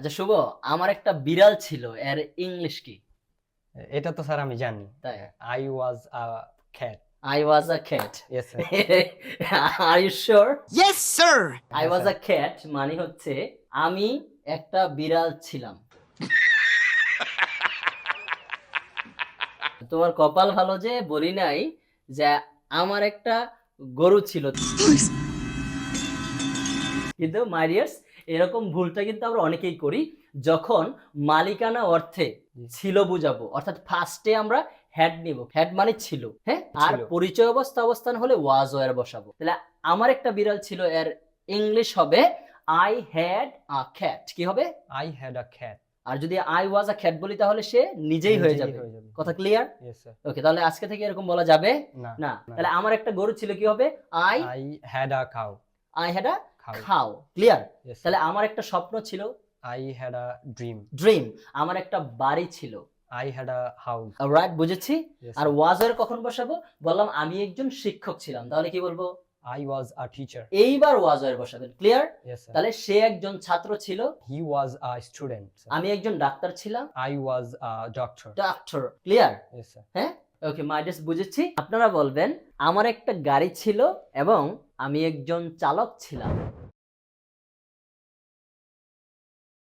আচ্ছা শুভ আমার একটা বিড়াল ছিল এর ইংলিশ কি? এটা তো স্যার আমি জানি। তাই? I was a cat I was a cat yes sir are you sure Yes, sir. I was a cat মানে হচ্ছে আমি একটা বিড়াল ছিলাম। তোমার কপাল ভালো যে বলি নাই যে আমার একটা গরু ছিল। কিন্তু মারিয়ার্স এরকম ভুলটা কিন্তু আমরা অনেকেই করি যখন মালিকানা অর্থে ছিল বুঝাবো অর্থাৎ ফার্স্টে আমরা হ্যাড নিব হ্যাড মানে ছিল হ্যাঁ? আর পরিচয় অবস্থা অবস্থান হলে ওয়াজ ওয়ার বসাবো। তাহলে আমার একটা বিড়াল ছিল এর ইংলিশ হবে আই হ্যাড আ ক্যাট কি হবে? আই হ্যাড আ ক্যাট আর যদি আই ওয়াজ আ ক্যাট বলি তাহলে সে নিজেই হয়ে যাবে। কথা ক্লিয়ার ওকে তাহলে আজকে থেকে এরকম বলা যাবে? না তাহলে আমার একটা গরু ছিল কি হবে? I I had a cow I had a cow clear তাহলে আমার একটা স্বপ্ন ছিল। I had a dream dream আমার একটা বাড়ি ছিল। I had a house right বুঝেছি? আর ওয়াজের কখন বসাবো? বললাম আমি একজন শিক্ষক ছিলাম তাহলে কি বলব? আই ওয়াজ আ টিচার এইবার ওয়াজের বসাবেন ক্লিয়ার তাহলে সে একজন ছাত্র ছিল। হি ওয়াজ আ স্টুডেন্ট আমি একজন ডাক্তার ছিলাম। আই ওয়াজ আ ডক্টর ডাক্তার ক্লিয়ার হ্যাঁ? ওকে মাইডাস বুঝেছি। আপনারা বলবেন আমার একটা গাড়ি ছিল এবং আমি একজন চালক ছিলাম।